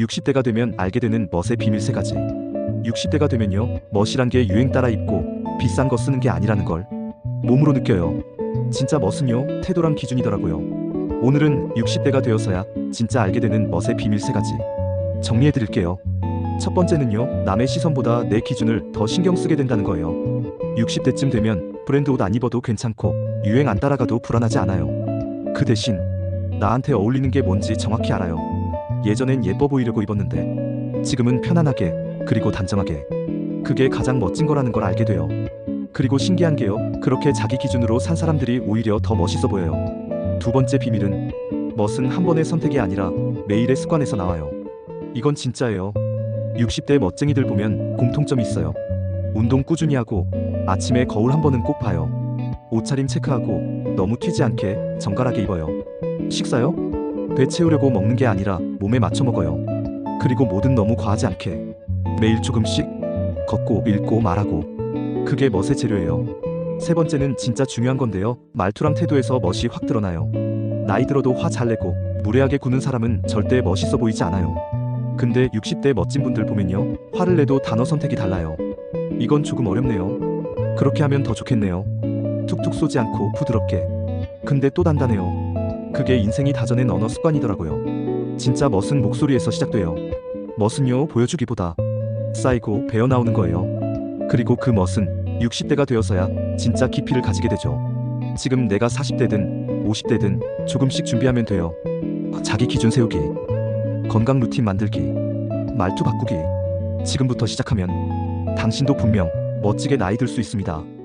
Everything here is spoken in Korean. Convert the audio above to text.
60대가 되면 알게 되는 멋의 비밀 세 가지. 60대가 되면요, 멋이란 게 유행 따라 입고 비싼 거 쓰는 게 아니라는 걸 몸으로 느껴요. 진짜 멋은요, 태도랑 기준이더라고요. 오늘은 60대가 되어서야 진짜 알게 되는 멋의 비밀 세 가지. 정리해 드릴게요. 첫 번째는요, 남의 시선보다 내 기준을 더 신경 쓰게 된다는 거예요. 60대쯤 되면 브랜드 옷 안 입어도 괜찮고 유행 안 따라가도 불안하지 않아요. 그 대신 나한테 어울리는 게 뭔지 정확히 알아요. 예전엔 예뻐 보이려고 입었는데 지금은 편안하게 그리고 단정하게 그게 가장 멋진 거라는 걸 알게 돼요. 그리고 신기한 게요. 그렇게 자기 기준으로 산 사람들이 오히려 더 멋있어 보여요. 두 번째 비밀은 멋은 한 번의 선택이 아니라 매일의 습관에서 나와요. 이건 진짜예요. 60대 멋쟁이들 보면 공통점이 있어요. 운동 꾸준히 하고 아침에 거울 한 번은 꼭 봐요. 옷차림 체크하고 너무 튀지 않게 정갈하게 입어요. 식사요? 배 채우려고 먹는 게 아니라 몸에 맞춰 먹어요. 그리고 뭐든 너무 과하지 않게 매일 조금씩 걷고 읽고 말하고 그게 멋의 재료예요. 세 번째는 진짜 중요한 건데요. 말투랑 태도에서 멋이 확 드러나요. 나이 들어도 화 잘 내고 무례하게 구는 사람은 절대 멋있어 보이지 않아요. 근데 60대 멋진 분들 보면요. 화를 내도 단어 선택이 달라요. 이건 조금 어렵네요. 그렇게 하면 더 좋겠네요. 툭툭 쏘지 않고 부드럽게. 근데 또 단단해요. 그게 인생이 다져낸 언어 습관이더라고요. 진짜 멋은 목소리에서 시작돼요. 멋은요, 보여주기보다 쌓이고 배어 나오는 거예요. 그리고 그 멋은 60대가 되어서야 진짜 깊이를 가지게 되죠. 지금 내가 40대든 50대든 조금씩 준비하면 돼요. 자기 기준 세우기, 건강 루틴 만들기, 말투 바꾸기. 지금부터 시작하면 당신도 분명 멋지게 나이 들 수 있습니다.